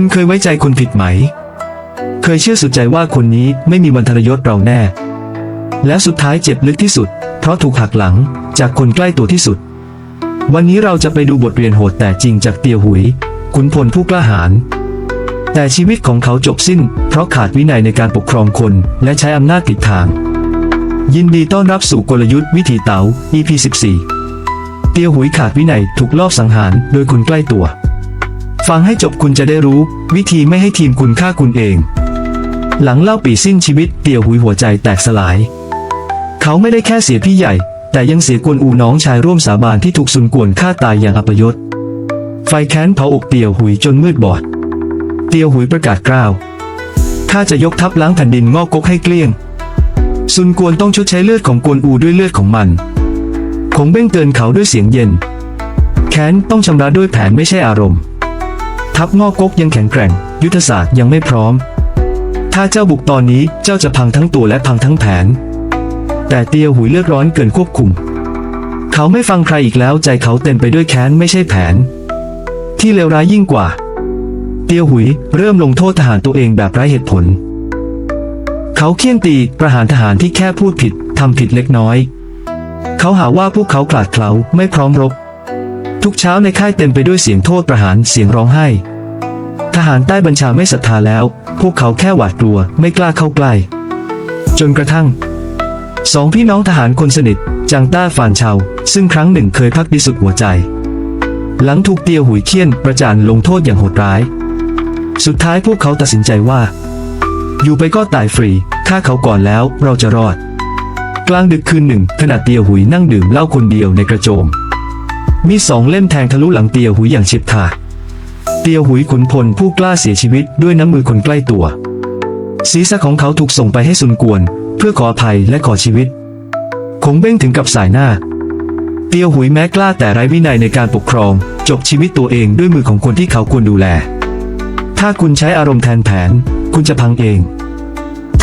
คุณเคยไว้ใจคนผิดไหม เคยเชื่อสุดใจว่าคนนี้ไม่มีวันทรยศเราแน่ และสุดท้ายเจ็บลึกที่สุด เพราะถูกหักหลังจากคนใกล้ตัวที่สุด วันนี้เราจะไปดูบทเรียนโหดแต่จริงจากเตียวหุย ขุนพลผู้กล้าหาญแต่ชีวิตของเขาจบสิ้น เพราะขาดวินัยในการปกครองคน และใช้อำนาจผิดทาง ยินดีต้อนรับสู่กลยุทธ์วิถีเต๋า EP 14 เตียวหุยขาดวินัยถูกลอบสังหารโดยคนใกล้ตัว ฟังให้จบคุณจะได้รู้ วิธีไม่ให้ทีมคุณฆ่าคุณเอง หลังเล่าปีสิ้นชีวิตเตียวหุยหัวใจแตกสลาย เขาไม่ได้แค่เสียพี่ใหญ่ แต่ยังเสียกวนอูน้องชายร่วมสาบานที่ถูกสุนกวนฆ่าตายอย่างอัปยศ ไฟแค้นเผาอกเตียวหุยจนมืดบอด เตียวหุยประกาศกล้าวข้าจะยกทัพล้างแผ่นดินงอกกกให้เกลี้ยง ซุนกวนต้องชดใช้เลือดของกวนอูด้วยเลือดของมันคงเบ้งเตือนเขาด้วยเสียงเย็น แค้นต้องชำระด้วยแผนไม่ใช่อารมณ์ ทัพงอกกกยังแข็งแกร่ง ยุทธศาสตร์ยังไม่พร้อม ถ้าเจ้าบุกตอนนี้เจ้าจะพังทั้งตัวและพังทั้งแผน แต่เตียวหุยเลือดร้อนเกินควบคุม เขาไม่ฟังใครอีกแล้วใจเขาเต็มไปด้วยแค้นไม่ใช่แผน ที่เลวร้ายยิ่งกว่า เตียวหุยเริ่มลงโทษทหารตัวเองแบบไร้เหตุผล เขาเคี่ยนตีประหารทหารที่แค่พูดผิดทำผิดเล็กน้อย เขาหาว่าพวกเขากลาดเกลาไม่พร้อมรบ ทุกเช้าในค่ายเต็มไปด้วยเสียงโทษประหารเสียงร้องไห้ ทหารใต้บัญชาไม่ศรัทธาแล้ว พวกเขาแค่หวาดกลัวไม่กล้าเข้าใกล้ จนกระทั่ง สองพี่น้องทหารคนสนิท จางต้าฝานชาว ซึ่งครั้งหนึ่งเคยพักดีสุดหัวใจ หลังถูกเตียวหุยเคี่ยนประจานลงโทษอย่างโหดร้าย สุดท้ายพวกเขาตัดสินใจว่า อยู่ไปก็ตายฟรีฆ่าเขาก่อนแล้วเราจะรอด กลางดึกคืนหนึ่งขณะเตียวหุยนั่งดื่มเหล้าคนเดียวในกระโจม มีสองเล่มแทงทะลุหลังเตียวหุยอย่างเฉียบขาดเตียวหุยขุนพลผู้กล้าเสียชีวิตด้วยน้ำมือคนใกล้ตัว ศีรษะของเขาถูกส่งไปให้ซุนกวน เพื่อขออภัยและขอชีวิต คงเบ้งถึงกับสายหน้า เตียวหุยแม้กล้าแต่ไร้วินัยในการปกครอง จบชีวิตตัวเองด้วยมือของคนที่เขาควรดูแล ถ้าคุณใช้อารมณ์แทนแผน คุณจะพังเอง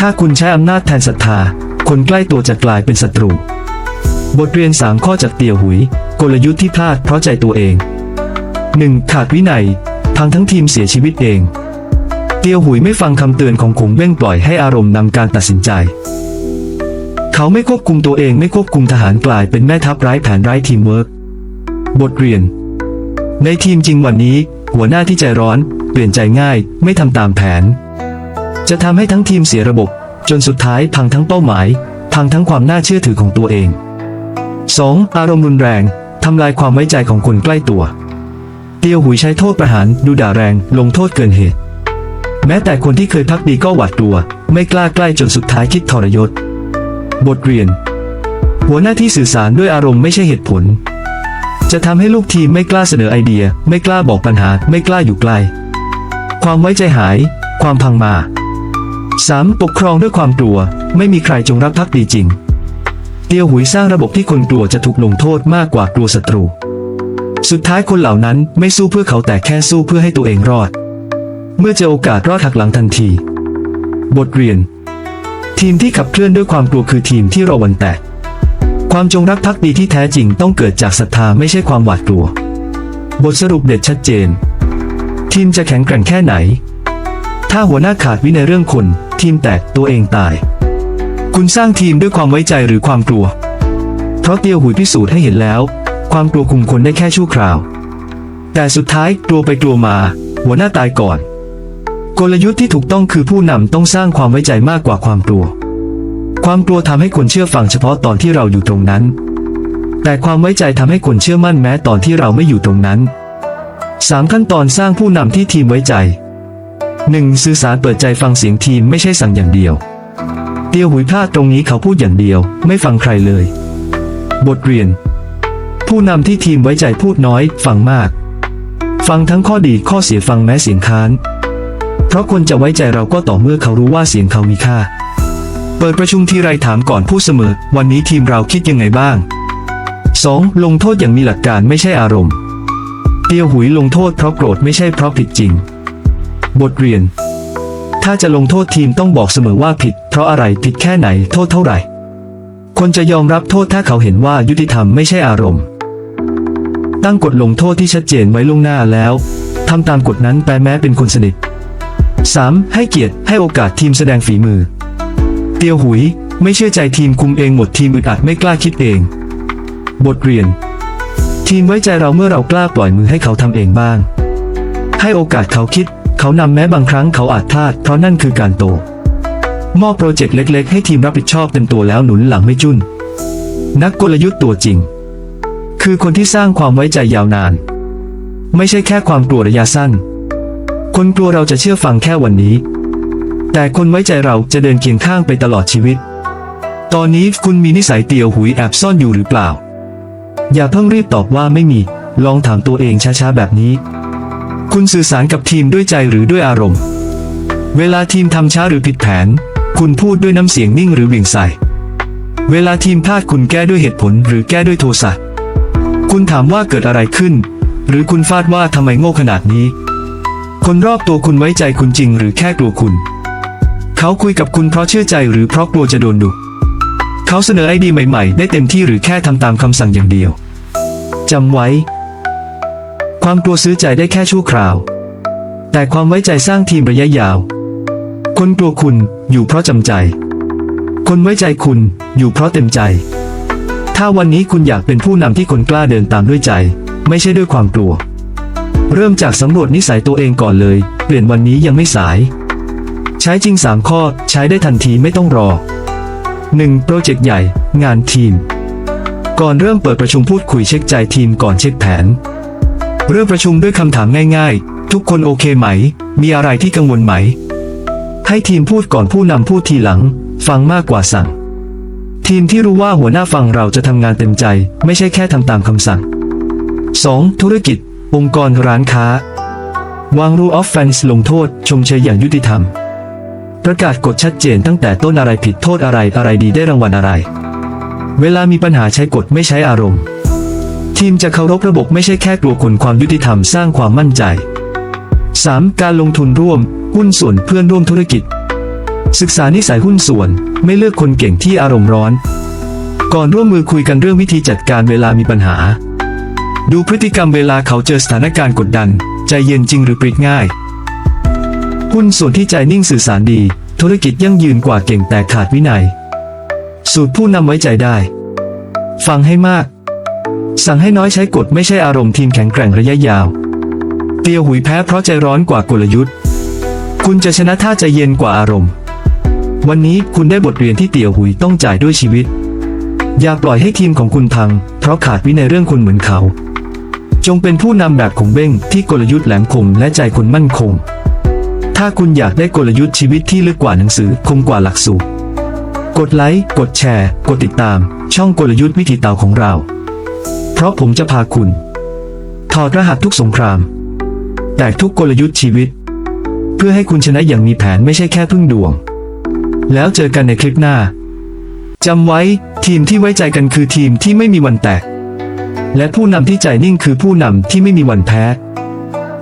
ถ้าคุณใช้อำนาจแทนศรัทธา คนใกล้ตัวจะกลายเป็นศัตรู บทเรียนสามข้อจากเตียวหุย กลยุทธ์ที่พลาดเพราะใจตัวเอง 1. ขาดวินัยพังทั้งทีมเสียชีวิตเอง เตียวหุยไม่ฟังคำเตือนของขงเบ้งปล่อยให้อารมณ์นำการตัดสินใจ เขาไม่ควบคุมตัวเองไม่ควบคุมทหารกลายเป็นแม่ทัพไร้แผนไร้ทีมเวิร์กบทเรียน ในทีมจริงวันนี้ หัวหน้าที่ใจร้อน เปลี่ยนใจง่าย ไม่ทำตามแผน จะทำให้ทั้งทีมเสียระบบ จนสุดท้ายพังทั้งเป้าหมายพังทั้งความน่าเชื่อถือของตัวเอง 2. อารมณ์รุนแรง ทำลายความไว้ใจของคนใกล้ตัว เตียวหุยใช้โทษประหารดูด่าแรง ลงโทษเกินเหตุ แม้แต่คนที่เคยพักดีก็หวาดกลัว ไม่กล้าใกล้จนสุดท้ายคิดทรยศ บทเรียน หัวหน้าที่สื่อสารด้วยอารมณ์ไม่ใช่เหตุผล จะทำให้ลูกทีมไม่กล้าเสนอไอเดีย ไม่กล้าบอกปัญหา ไม่กล้าอยู่ใกล้ ความไว้ใจหาย ความพังมา 3. ปกครองด้วยความกลัว ไม่มีใครจงรักภักดีจริง เตียวหุยสร้างระบบที่คนกลัวจะถูกลงโทษมากกว่ากลัวศัตรู สุดท้ายคนเหล่านั้นไม่สู้เพื่อเขาแต่แค่สู้เพื่อให้ตัวเองรอด เมื่อเจอโอกาสรอดหักหลังทันที บทเรียน ทีมที่ขับเคลื่อนด้วยความกลัวคือทีมที่รอวันแตก ความจงรักภักดีที่แท้จริงต้องเกิดจากศรัทธาไม่ใช่ความหวาดกลัว บทสรุปเด็ดชัดเจน ทีมจะแข็งแกร่งแค่ไหน ถ้าหัวหน้าขาดวินัยเรื่องคน ทีมแตกตัวเองตาย คุณสร้างทีมด้วยความไว้ใจหรือความกลัว เพราะเตียวหุยพิสูจน์ให้เห็นแล้ว ความกลัวคุมคนได้แค่ชั่วคราว แต่สุดท้ายกลัวไปกลัวมา หัวหน้าตายก่อน กลยุทธ์ที่ถูกต้องคือผู้นำต้องสร้างความไว้ใจมากกว่าความกลัว ความกลัวทำให้คนเชื่อฟังเฉพาะตอนที่เราอยู่ตรงนั้น แต่ความไว้ใจทำให้คนเชื่อมั่นแม้ตอนที่เราไม่อยู่ตรงนั้นสามขั้นตอนสร้างผู้นำที่ทีมไว้ใจ 1. สื่อสารเปิดใจฟังเสียงทีมไม่ใช่สั่งอย่างเดียว ตียวหุยพลาดตรงนี้เขาพูดอย่างเดียว ไม่ฟังใครเลย บทเรียน ผู้นำที่ทีมไว้ใจพูดน้อย ฟังมาก ฟังทั้งข้อดีข้อเสียฟังแม้เสียงค้าน เพราะคนจะไว้ใจเราก็ต่อเมื่อเขารู้ว่าเสียงเขามีค่า เปิดประชุมทีไรถามก่อนพูดเสมอ วันนี้ทีมเราคิดยังไงบ้าง 2. ลงโทษอย่างมีหลักการไม่ใช่อารมณ์ เตียวหุยลงโทษเพราะโกรธไม่ใช่เพราะผิดจริง บทเรียน ถ้าจะลงโทษทีมต้องบอกเสมอว่าผิด เพราะอะไรผิดแค่ไหนโทษเท่าไหร่ คนจะยอมรับโทษถ้าเขาเห็นว่ายุติธรรมไม่ใช่อารมณ์ ตั้งกฎลงโทษที่ชัดเจนไว้ล่วงหน้าแล้วทำตามกฎนั้นแปแม้เป็นคนสนิท 3. ให้เกียรติให้โอกาสทีมแสดงฝีมือ เตียวหุย ไม่เชื่อใจทีมคุมเองหมดทีมอึดอัดไม่กล้าคิดเอง บทเรียน ทีมไว้ใจเราเมื่อเรากล้าปล่อยมือให้เขาทำเองบ้าง ให้โอกาสเขาคิด เขานำแม้บางครั้งเขาอาจพลาดเพราะนั่นคือการโต มอบโปรเจกต์เล็ก ๆ ให้ทีมรับผิดชอบเต็มตัวแล้วหนุนหลังไม่จุนนักกลยุทธ์ตัวจริง คือคนที่สร้างความไว้ใจยาวนาน ไม่ใช่แค่ความกลัวระยะสั้น คนกลัวเราจะเชื่อฟังแค่วันนี้ แต่คนไว้ใจเราจะเดินเคียงข้างไปตลอดชีวิต ตอนนี้คุณมีนิสัยเตียวหุยแอบซ่อนอยู่หรือเปล่า อย่าเพิ่งรีบตอบว่าไม่มี ลองถามตัวเองช้าๆแบบนี้ คุณสื่อสารกับทีมด้วยใจหรือด้วยอารมณ์ เวลาทีมทำช้าหรือผิดแผน คุณพูดด้วยน้ำเสียงนิ่งหรือเบี่ยงใส่ เวลาทีมพลาดคุณแก้ด้วยเหตุผลหรือแก้ด้วยโทสะ คุณถามว่าเกิดอะไรขึ้น หรือคุณฟาดว่าทำไมโง่ขนาดนี้ คนรอบตัวคุณไว้ใจคุณจริงหรือแค่กลัวคุณ เขาคุยกับคุณเพราะเชื่อใจหรือเพราะกลัวจะโดนดุ เขาเสนอไอเดียใหม่ ๆ ได้เต็มที่หรือแค่ทำตามคำสั่งอย่างเดียวจำไว้ ความกลัวซื้อใจได้แค่ชั่วคราว แต่ความไว้ใจสร้างทีมระยะยาว คนกลัวคุณอยู่เพราะจำใจ คนไว้ใจคุณอยู่เพราะเต็มใจ ถ้าวันนี้คุณอยากเป็นผู้นำที่คนกล้าเดินตามด้วยใจ ไม่ใช่ด้วยความกลัว เริ่มจากสำรวจนิสัยตัวเองก่อนเลย เปลี่ยนวันนี้ยังไม่สาย ใช้จริง 3 ข้อใช้ได้ทันทีไม่ต้องรอ 1. โปรเจกต์ใหญ่ งานทีม ก่อนเริ่มเปิดประชุมพูดคุยเช็คใจทีมก่อนเช็คแผน เริ่มประชุมด้วยคำถามง่ายๆ ทุกคนโอเคไหม มีอะไรที่กังวลไหม ให้ทีมพูดก่อนผู้นำพูดทีหลัง ฟังมากกว่าสั่ง ทีมที่รู้ว่าหัวหน้าฟังเราจะทำงานเต็มใจ ไม่ใช่แค่ทำตามคำสั่ง 2. ธุรกิจ องค์กรร้านค้า วางรูออฟแฟนส์ลงโทษ ชมเชยอย่างยุติธรรม ประกาศกฎชัดเจนตั้งแต่ต้นอะไรผิดโทษอะไรอะไรดีได้รางวัลอะไร เวลามีปัญหาใช้กฎไม่ใช้อารมณ์ ทีมจะเคารพระบบไม่ใช่แค่กลัวคนความยุติธรรมสร้างความมั่นใจ 3. การลงทุนร่วม หุ้นส่วนเพื่อนร่วมธุรกิจ ศึกษานิสัยหุ้นส่วน ไม่เลือกคนเก่งที่อารมณ์ร้อน ก่อนร่วมมือคุยกันเรื่องวิธีจัดการเวลามีปัญหา ดูพฤติกรรมเวลาเขาเจอสถานการณ์กดดัน ใจเย็นจริงหรือปริกง่าย หุ้นส่วนที่ใจนิ่งสื่อสารดี ธุรกิจยั่งยืนกว่าเก่งแต่ขาดวินัย สูตรผู้นำไว้ใจได้ ฟังให้มาก สั่งให้น้อยใช้กฎไม่ใช่อารมณ์ทีมแข็งแกร่งระยะยาว เตียวหุยแพ้เพราะใจร้อนกว่ากลยุทธ์ คุณจะชนะถ้าใจเย็นกว่าอารมณ์ วันนี้คุณได้บทเรียนที่เตียวหุยต้องจ่ายด้วยชีวิต อย่าปล่อยให้ทีมของคุณพัง เพราะขาดวินัยเรื่องคนเหมือนเขา จงเป็นผู้นำแบบคงเบ้งที่กลยุทธ์แหลมคมและใจคนมั่นคง ถ้าคุณอยากได้กลยุทธ์ชีวิตที่ลึกกว่าหนังสือคมกว่าหลักสูตรกดไลค์ กดแชร์ กดติดตาม ช่องกลยุทธ์วิถีเตาของเรา เพราะผมจะพาคุณ ถอดรหัสทุกสงคราม แตกทุกกลยุทธ์ชีวิต เพื่อให้คุณชนะอย่างมีแผนไม่ใช่แค่พึ่งดวง แล้วเจอกันในคลิปหน้าจำไว้ทีมที่ไว้ใจกันคือทีมที่ไม่มีวันแตก และผู้นำที่ใจนิ่งคือผู้นำที่ไม่มีวันแพ้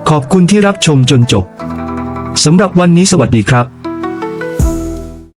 ขอบคุณที่รับชมจนจบสำหรับวันนี้สวัสดีครับ